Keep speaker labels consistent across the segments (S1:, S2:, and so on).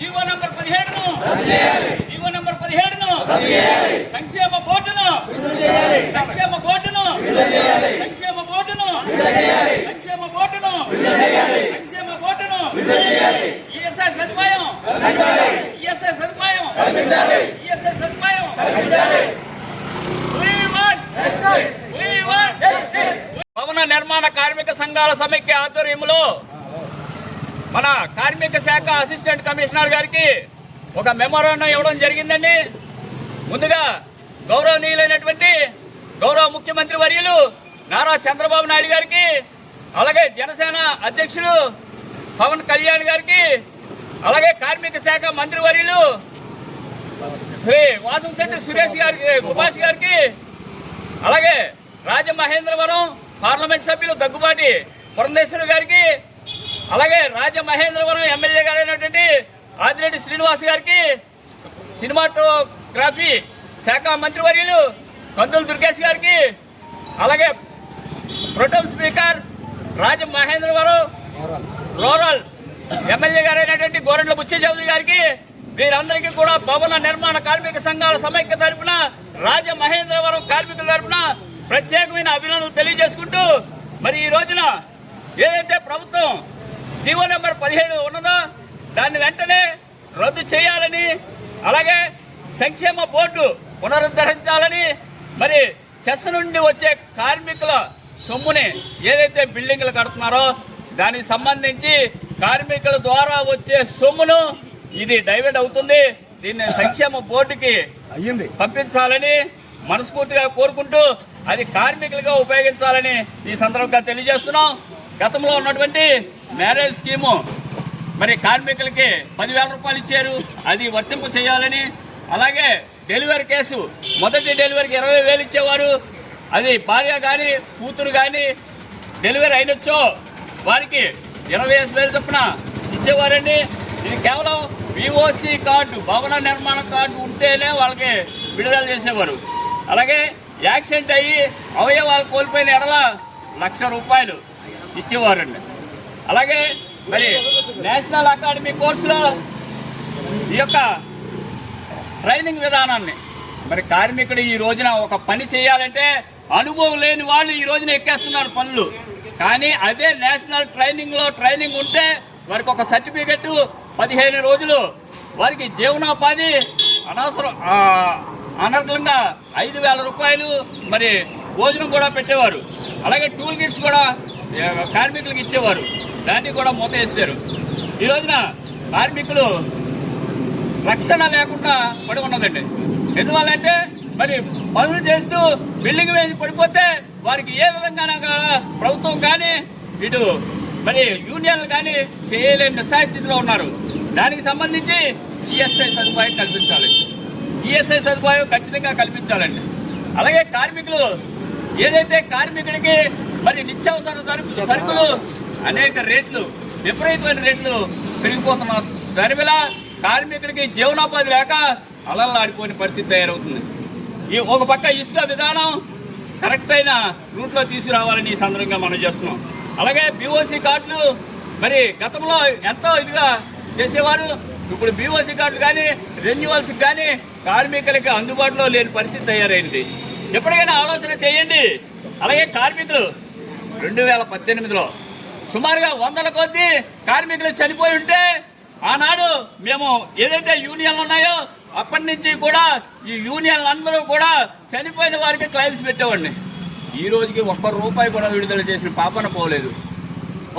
S1: GO number పదిహేడును. GO number పదిహేడును. సంక్షేమ బోర్డును. సంక్షేమ బోర్డును. సంక్షేమ బోర్డును. సంక్షేమ బోర్డును. సంక్షేమ బోర్డును. ఈఎస్ఐ సదుపాయం. ఈఎస్ఐ సదుపాయం. ఈఎస్ఐ సదుపాయం. భవన నిర్మాణ కార్మిక సంఘాల సమైక్య ఆధ్వర్యంలో మన కార్మిక శాఖ అసిస్టెంట్ కమిషనర్ గారికి ఒక మెమోరాండం ఇవ్వడం జరిగిందండి. ముందుగా గౌరవనీయులైనటువంటి గౌరవ ముఖ్యమంత్రి వర్యులు నారా చంద్రబాబు నాయుడు గారికి అలాగే జనసేన అధ్యక్షులు పవన్ కళ్యాణ్ గారికి అలాగే కార్మిక శాఖ మంత్రి వర్యులు శ్రీ వాసంశెట్టి సురేష్ గారికి సుభాష్ గారికి అలాగే రాజమహేంద్రవరం పార్లమెంట్ సభ్యులు దగ్గుబాటి పురంధేశ్వరి గారికి అలాగే రాజమహేంద్రవరం ఎమ్మెల్యే గారైనటువంటి ఆదిరెడ్డి శ్రీనివాస్ గారికి సినిమాటోగ్రఫీ శాఖ మంత్రివర్యులు కందుల దుర్గేష్ గారికి అలాగే protem speaker Rajamahendravaram rural MLA గారైనటువంటి Gorantla Butchaiah Chowdary గారికి వీరందరికీ కూడా భవన నిర్మాణ కార్మిక సంఘాల సమైక్య తరపున రాజ మహేంద్రవరం కార్మికుల తరపున ప్రత్యేకమైన అభినందనలు తెలియజేసుకుంటూ మరి ఈ రోజున ఏదైతే ప్రభుత్వం జీవో నెంబర్ పదిహేడు ఉన్నదో? దాన్ని వెంటనే రద్దు చేయాలని అలాగే సంక్షేమ బోర్డు పునరుద్ధరించాలని మరి చెస్ నుండి వచ్చే కార్మికుల సొమ్ముని ఏదైతే బిల్డింగ్లు కడుతున్నారో దానికి సంబంధించి కార్మికుల ద్వారా వచ్చే సొమ్మును ఇది డైవర్ట్ అవుతుంది. దీన్ని సంక్షేమ బోర్డుకి
S2: అయ్యింది.
S1: పంపించాలని మనస్ఫూర్తిగా కోరుకుంటూ అది కార్మికులుగా ఉపయోగించాలని ఈ సందర్భంగా తెలియజేస్తున్నాం. గతంలో ఉన్నటువంటి మ్యారేజ్ స్కీము. మరి కార్మికులకి పదివేల రూపాయలు ఇచ్చారు. అది వర్తింపు చేయాలని. అలాగే డెలివరీ కేసు. మొదటి డెలివరీకి ఇరవై వేలు ఇచ్చేవారు. అది భార్య కానీ కూతురు కానీ డెలివరీ అయినచ్చో వారికి ఇరవై ఐదు వేలు చొప్పున ఇచ్చేవారండి. ఇది కేవలం విఓసి కార్డు భవన నిర్మాణ కార్డు ఉంటేనే వాళ్ళకి విడుదల చేసేవారు. అలాగే యాక్సిడెంట్ అయ్యి అవయవాలు కోల్పోయిన ఎడల లక్ష రూపాయలు ఇచ్చేవారండి. అలాగే మరి నేషనల్ అకాడమీ కోర్సులో ఈ యొక్క ట్రైనింగ్ విధానాన్ని మరి కార్మికుడు ఈ రోజున ఒక పని చేయాలంటే అనుభవం లేని వాళ్ళు ఈ రోజున ఎక్కేస్తున్నారు పనులు. కానీ అదే నేషనల్ ట్రైనింగ్లో ట్రైనింగ్ ఉంటే వారికి ఒక సర్టిఫికెట్ పదిహేను రోజులు వారికి జీవనోపాధి అనవసరం అనర్గంగా ఐదు వేల రూపాయలు మరి భోజనం కూడా పెట్టేవారు. అలాగే టూల్ కిట్స్ కూడా కార్మికులకు ఇచ్చేవారు. దాన్ని కూడా మూత ఈ రోజున కార్మికులు రక్షణ లేకుండా పడి ఉన్నదండి. ఎందువల్లంటే మరి పనులు చేస్తూ బిల్డింగ్ వేసి పడిపోతే వారికి ఏ విధంగా ప్రభుత్వం కానీ ఇటు మరి యూనియన్లు కానీ చేయలేని నిస్సాయస్థితిలో ఉన్నారు. దానికి సంబంధించి ఈఎస్ఐ సదుపాయం కల్పించాలి. ఈఎస్ఐ సదుపాయం ఖచ్చితంగా కల్పించాలండి. అలాగే కార్మికులు ఏదైతే కార్మికుడికి మరి నిత్యావసర సరుకులు అనేక రేట్లు విపరీతమైన రేట్లు పెరిగిపోతున్నారు దానివల్ల కార్మికుడికి జీవనోపాధి లేక అలల్లాడిపోయిన పరిస్థితి తయారవుతుంది. ఈ ఒక పక్క ఇసుక విధానం కరెక్ట్ అయిన రూట్లో తీసుకురావాలని ఈ సందర్భంగా మనం చేస్తున్నాం. అలాగే బీఓసీ కార్డులు మరి గతంలో ఎంతో ఇదిగా చేసేవారు. ఇప్పుడు బీఓసీ కార్డులు కానీ రెన్యువల్స్ కానీ కార్మికులకి అందుబాటులో లేని పరిస్థితి తయారైంది. ఎప్పటికైనా ఆలోచన చేయండి. అలాగే కార్మికులు రెండు వేల పద్దెనిమిదిలో సుమారుగా వందల కొద్ది కార్మికులు చనిపోయి ఉంటే ఆనాడు మేము ఏదైతే యూనియన్లు ఉన్నాయో అప్పటి నుంచి కూడా ఈ యూనియన్లు అందరూ కూడా చనిపోయిన వారికి క్లైమ్స్ పెట్టేవాడిని. ఈ రోజుకి ఒక్క రూపాయి కూడా విడుదల చేసిన పాపన పోలేదు.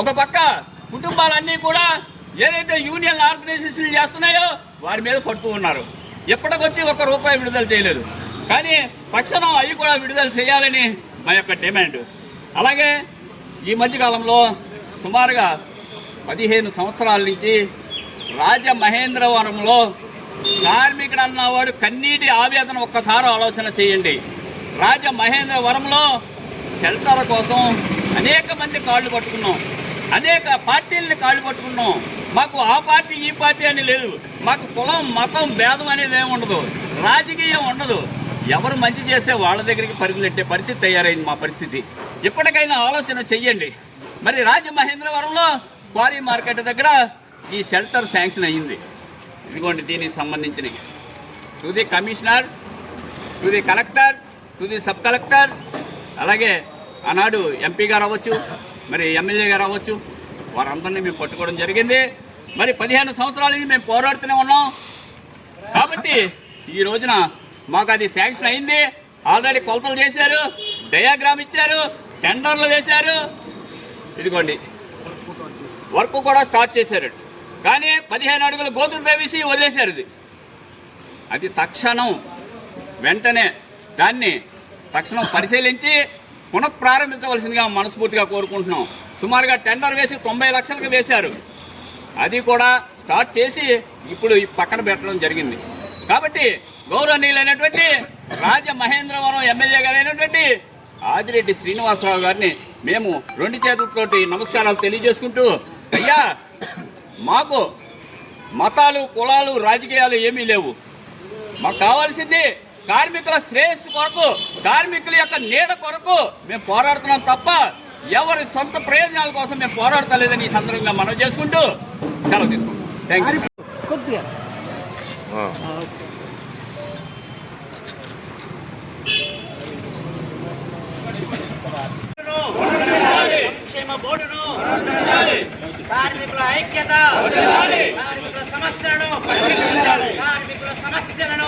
S1: ఒక పక్క కుటుంబాలన్నీ కూడా ఏదైతే యూనియన్ ఆర్గనైజేషన్లు చేస్తున్నాయో వారి మీద పడుతూ ఉన్నారు. ఎప్పటికొచ్చి ఒక్క రూపాయి విడుదల చేయలేదు. కానీ తక్షణం అవి కూడా విడుదల చేయాలని మా యొక్క డిమాండ్. అలాగే ఈ మధ్యకాలంలో సుమారుగా పదిహేను సంవత్సరాల నుంచి రాజమహేంద్రవరంలో కార్మికుడు అన్నవాడు కన్నీటి ఆవేదన ఒక్కసారి ఆలోచన చేయండి. రాజమహేంద్రవరంలో షెల్టర్ కోసం అనేక మంది కాళ్ళు పట్టుకున్నాం. అనేక పార్టీలని కాళ్ళు పట్టుకున్నాం. మాకు ఆ పార్టీ ఈ పార్టీ అని లేదు. మాకు కులం మతం భేదం అనేది ఏమి ఉండదు. రాజకీయం ఉండదు. ఎవరు మంచి చేస్తే వాళ్ళ దగ్గరికి పరుగులెట్టే పరిస్థితి తయారైంది మా పరిస్థితి. ఇప్పటికైనా ఆలోచన చెయ్యండి. మరి రాజమహేంద్రవరంలో క్వారీ మార్కెట్ దగ్గర ఈ షెల్టర్ శాంక్షన్ అయ్యింది. ఇదిగోండి దీనికి సంబంధించినవి. To the commissioner to the collector to the sub collector అలాగే ఆనాడు ఎంపీ గారు అవ్వచ్చు మరి ఎమ్మెల్యే గారు అవ్వచ్చు వారందరినీ మేము పట్టుకోవడం జరిగింది. మరి పదిహేను సంవత్సరాల నుంచి మేము పోరాడుతూనే ఉన్నాం. కాబట్టి ఈ రోజున మాకు అది శాంక్షన్ అయింది ఆల్రెడీ కొలతలు చేశారు డయాగ్రామ్ ఇచ్చారు టెండర్లు వేశారు. ఇదిగోండి. వర్క్ కూడా స్టార్ట్ చేశారు. కానీ పదిహేను అడుగులు గోతులు వేసి వదిలేశారు ఇది. అది తక్షణం వెంటనే దాన్ని తక్షణం పరిశీలించి పునఃప్రారంభించవలసిందిగా మనస్ఫూర్తిగా కోరుకుంటున్నాం. సుమారుగా టెండర్ వేసి తొంభై లక్షలకు వేశారు. అది కూడా స్టార్ట్ చేసి ఇప్పుడు పక్కన పెట్టడం జరిగింది. కాబట్టి గౌరవనీయులైనటువంటి రాజ మహేంద్రవరం ఎమ్మెల్యే గారైనటువంటి ఆదిరెడ్డి శ్రీనివాసరావు గారిని మేము రెండు చేతులతోటి నమస్కారాలు తెలియజేసుకుంటూ అయ్యా మాకు మతాలు కులాలు రాజకీయాలు ఏమీ లేవు. మాకు కావాల్సింది కార్మికుల శ్రేయస్సు కొరకు కార్మికుల యొక్క నీడ కొరకు మేము పోరాడుతున్నాం తప్ప ఎవరి సొంత ప్రయోజనాల కోసం మేము పోరాడతలేదని ఈ సందర్భంగా మనం చేసుకుంటూ సెలవు తీసుకుంటాం థ్యాంక్ యూ
S2: కొద్దిగా
S3: సంక్షేమ బోర్డును కార్మికుల ఐక్యత కార్మికుల సమస్యలను కార్మికుల సమస్యలను